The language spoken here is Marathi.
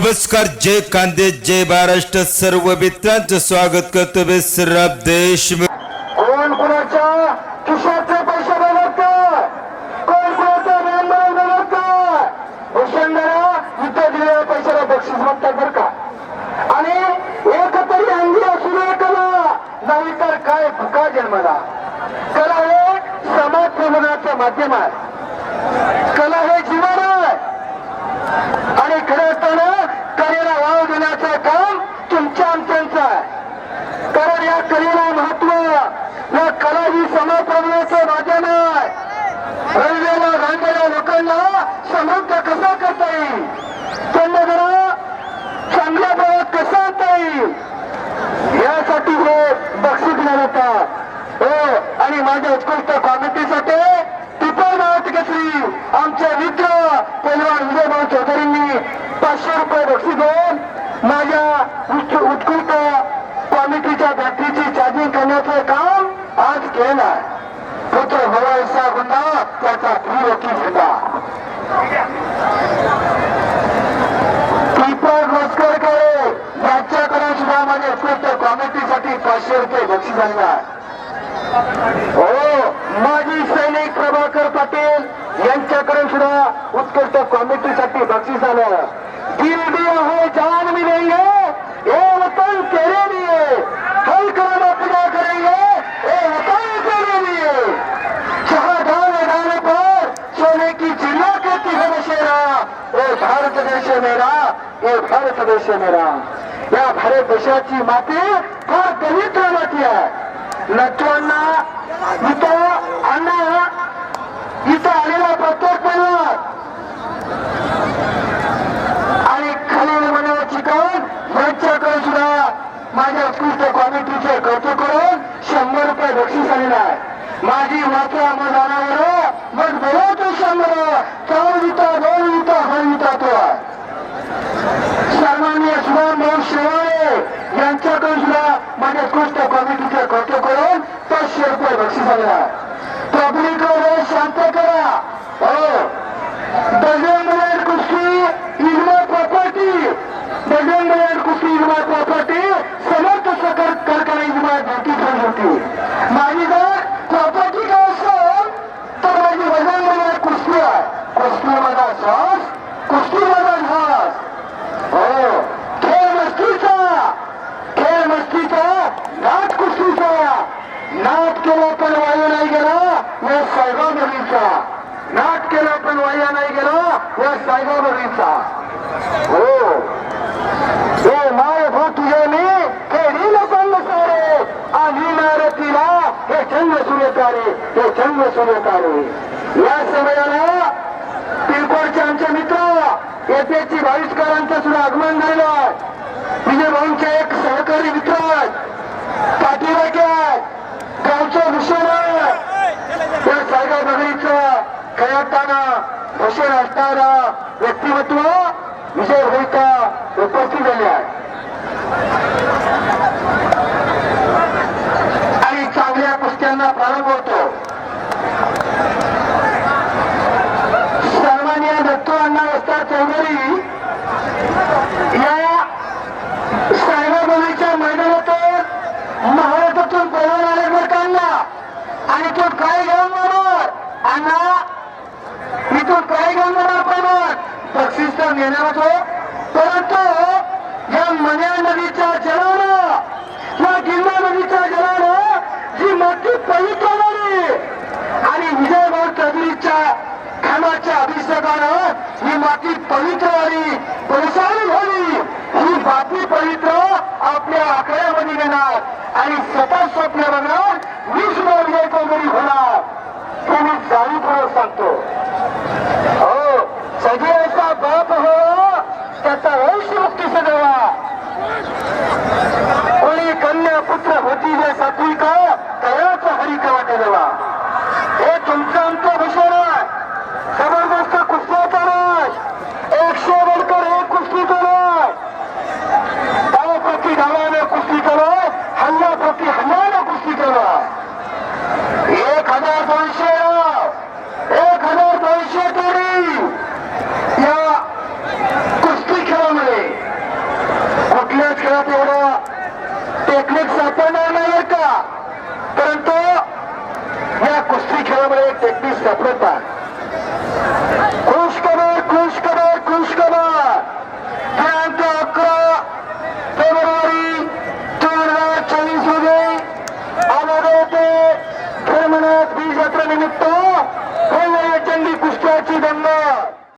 नमस्कार जय कांदे जय महाराष्ट्र. सर्व मित्रांचं स्वागत करतो मी श्रीराम कोण कोणाच्या खिशातले पैसे कोण कोणाचा इथं दिलेल्या पैशाला बक्षीस म्हणतात बरं का. आणि एक तरी अंगी असू नये कला नाही तर काय जन्मला. कला हे समाज प्रबोधनाचं माध्यम आहे कला हे जीवन आहे आणि खरं असताना या कलेला महत्त्व या कला ही समाज प्रबोधनाचं माध्यम आहे रंगलेल्या लोकांना समृद्ध कसा करता येईल? त्यांना जरा चांगल्या भावात कसा आणता येईल? यासाठी हे बक्षीस दिलं होता. हो आणि माझ्या उत्कृष्ट कॉमिटीसाठी टिपर घेतली. आमच्या मित्र पहिलवान विजयभाऊ चौधरींनी पाचशे रुपये बक्षीस देऊन माझ्या उत्कृष्ट केला. पुत्र भवायचा गुन्हा त्याचा त्रिलोकी सुद्धा दीपक मस्करकडे यांच्याकडे सुद्धा उत्कृष्ट कॉमेंट्रीसाठी पाचशे रुपये बक्षीस आणलं हो माजी सैनिक प्रभाकर पाटील यांच्याकडे सुद्धा उत्कृष्ट कॉमेंट्रीसाठी बक्षीस आलं. दिल दिल हो जान मिळेल भारत देश है मेरा ये भारत देश है मेरा. या भारत देशाची माती फार पवित्र माती आहे. नटवांना इथं अण्णा इथं आलेला प्रत्येक परिवार. आणि खालील मनोज कौन यांच्याकडे सुद्धा माझ्या उत्कृष्ट करा. पब्लिक वेळ शांत करा. हो. बजरंग बलैट कुस्ती इजमा प्रॉपर्टी बजरंग बलैट कुस्ती इजमा प्रॉपर्टी समर्थ सकल कारखाना इजमा धोकी ठरली होती माझी जर प्रॉपर्टी काय असेल तर माझी बजरंग बलैट कुस्ती आहे कुस्ती माझा श्वास कुस्ती माझा ध्यास हो खेळ मस्तीचा खेळ मस्तीचा नाट कुस्तीचा नाट केला पण वायू नाही गेला या सायबा नदीचा नाट केला पण वाया नाही गेलो. या सायबा हो. हे माय हो तुझे मी. हे लोकांना सारे. आणि नारतीला हे चंद्र सूर्यतारे हे चंद्र सूर्यतारे या समयाला तिरकोडचे आमचे मित्र येतेची भाविष्कारांचं सुद्धा आगमन झालं. विजय भाऊंचे एक सहकारी मित्र आहेत. गावचं भूषण या त्या नगरीचं खेळताना भूषण असणारा व्यक्तिमत्व विजय भाईका उपस्थित झाले आहे. आणि चांगल्या कुस्त्यांना प्रारंभ होतो. बक्षीस होतो परंतु या मन्या नदीच्या जलानं या गिरणा नदीच्या जलानं जी मोठी पवित्र झाली आणि विजयभाऊ चौधरीच्या खानाच्या अभिषेकानं ही माती पवित्र झाली परेशानी झाली. ही बातमी पवित्र आपल्या आकड्यामध्ये घेणार आणि स्वतः स्वप्न बघणार